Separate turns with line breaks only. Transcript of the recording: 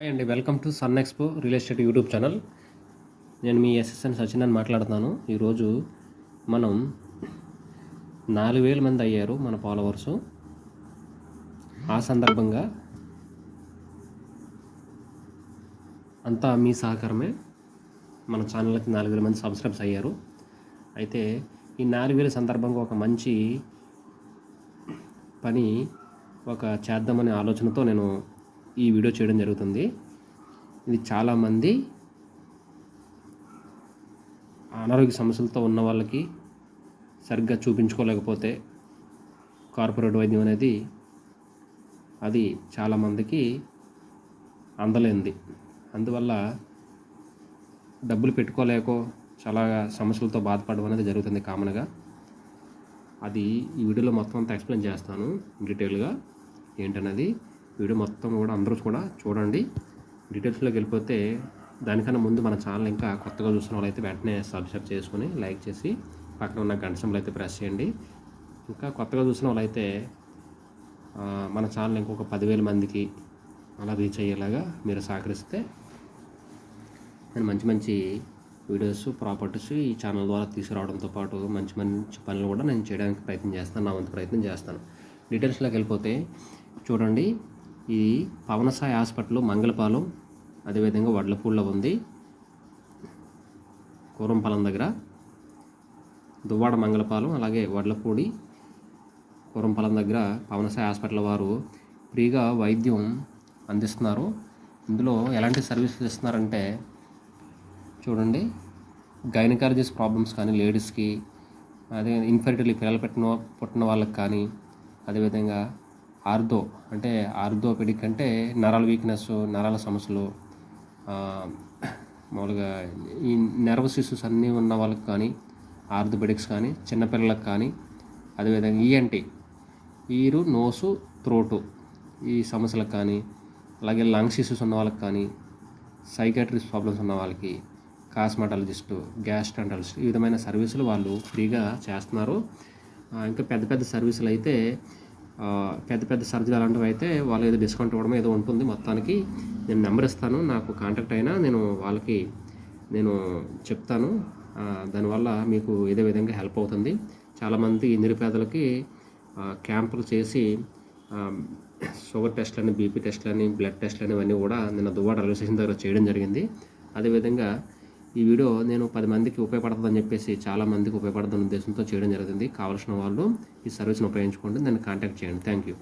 Hi అండి welcome to Sun Expo real estate YouTube channel. నేను మీ ఎస్ఎస్ఎన్ సచిన్ అని మాట్లాడుతున్నాను. ఈరోజు మనం నాలుగు వేల మంది అయ్యారు మన ఫాలోవర్స్ ఆ సందర్భంగా అంతా మీ సహకారమే మన ఛానల్కి నాలుగు వేల మంది సబ్స్క్రైబ్స్ అయ్యారు. అయితే ఈ నాలుగు వేల సందర్భంగా ఒక మంచి పని ఒక చేద్దామనే ఆలోచనతో నేను ఈ వీడియో చేయడం జరుగుతుంది. ఇది చాలామంది అనారోగ్య సమస్యలతో ఉన్న వాళ్ళకి సరిగ్గా చూపించుకోలేకపోతే కార్పొరేట్ వైద్యం అనేది అది చాలామందికి అందలేంది అందువల్ల డబ్బులు పెట్టుకోలేకో చాలా సమస్యలతో బాధపడడం అనేది జరుగుతుంది కామన్గా. అది ఈ వీడియోలో మొత్తం అంతా ఎక్స్ప్లెయిన్ చేస్తాను డీటెయిల్గా. ఏంటన్నది? వీడియో మొత్తం కూడా అందరూ కూడా చూడండి. డీటెయిల్స్లోకి వెళ్ళిపోతే దానికన్నా ముందు మన ఛానల్ ఇంకా కొత్తగా చూసిన వాళ్ళైతే వెంటనే సబ్స్క్రైబ్ చేసుకొని లైక్ చేసి పక్కన ఉన్న గంట సింబల్ అయితే ప్రెస్ చేయండి. ఇంకా కొత్తగా చూసిన వాళ్ళైతే మన ఛానల్ ఇంకొక పదివేల మందికి అలా రీచ్ అయ్యేలాగా మీరు సహకరిస్తే నేను మంచి మంచి వీడియోస్ ప్రాపర్టీస్ ఈ ఛానల్ ద్వారా తీసుకురావడంతో పాటు మంచి మంచి పనులు కూడా నేను చేయడానికి ప్రయత్నం చేస్తాను నా వంతు ప్రయత్నం చేస్తాను. డీటెయిల్స్లోకి వెళ్ళిపోతే చూడండి. ఈ పవనసాయి హాస్పిటల్ మంగళపాలెం అదేవిధంగా వడ్లపూడిలో ఉంది. కూరంపాలెం దగ్గర దువ్వాడ మంగళపాలెం అలాగే వడ్లపూడి కూరంపాలెం దగ్గర పవనసాయి హాస్పిటల్ వారు ఫ్రీగా వైద్యం అందిస్తున్నారు. ఇందులో ఎలాంటి సర్వీసెస్ ఇస్తున్నారంటే చూడండి గైనకాలజిస్ట్ ప్రాబ్లమ్స్ కానీ లేడీస్కి అదే ఇన్ఫెర్టిలిటీ పిల్లలు పెట్టిన పుట్టిన వాళ్ళకి కానీ అదేవిధంగా ఆర్థో అంటే ఆర్థోపెడిక్ అంటే నరాల వీక్నెస్ నరాల సమస్యలు మామూలుగా ఈ నర్వస్ ఇష్యూస్ అన్నీ ఉన్న వాళ్ళకి కానీ ఆర్థోపెడిక్స్ కానీ చిన్నపిల్లలకు కానీ అదేవిధంగా e ENT ear nose throat ఈ సమస్యలకు కానీ అలాగే లంగ్స్ ఇష్యూస్ ఉన్న వాళ్ళకి కానీ సైకాట్రిస్ట్ ప్రాబ్లమ్స్ ఉన్న వాళ్ళకి కాస్మెటాలజిస్టు గ్యాస్ట్రాంటాలజిస్ట్ ఈ విధమైన సర్వీసులు వాళ్ళు ఫ్రీగా చేస్తున్నారు. ఇంకా పెద్ద పెద్ద సర్వీసులు అయితే పెద్ద పెద్ద సర్జరీ అలాంటివి అయితే వాళ్ళు ఏదో డిస్కౌంట్ ఇవ్వడం ఏదో ఉంటుంది. మొత్తానికి నేను నెంబర్ ఇస్తాను. నాకు కాంటాక్ట్ అయినా నేను వాళ్ళకి నేను చెప్తాను. దానివల్ల మీకు ఏదో విధంగా హెల్ప్ అవుతుంది. చాలామంది నిరుపేదలకి క్యాంపులు చేసి షుగర్ షుగర్ టెస్ట్లని బీపీ టెస్ట్లని బ్లడ్ టెస్ట్లని ఇవన్నీ కూడా నిన్న దువ్వాడ రైల్వే స్టేషన్ దగ్గర చేయడం జరిగింది. అదేవిధంగా ఈ వీడియో నేను పది మందికి ఉపయోగపడుతుందని చెప్పేసి చాలా మందికి ఉపయోగపడుతున్న ఉద్దేశంతో చేయడం జరిగింది కావాల్సిన వాళ్ళు ఈ సర్వీస్ని ఉపయోగించుకోండి. నన్ను కాంటాక్ట్ చేయండి. Thank you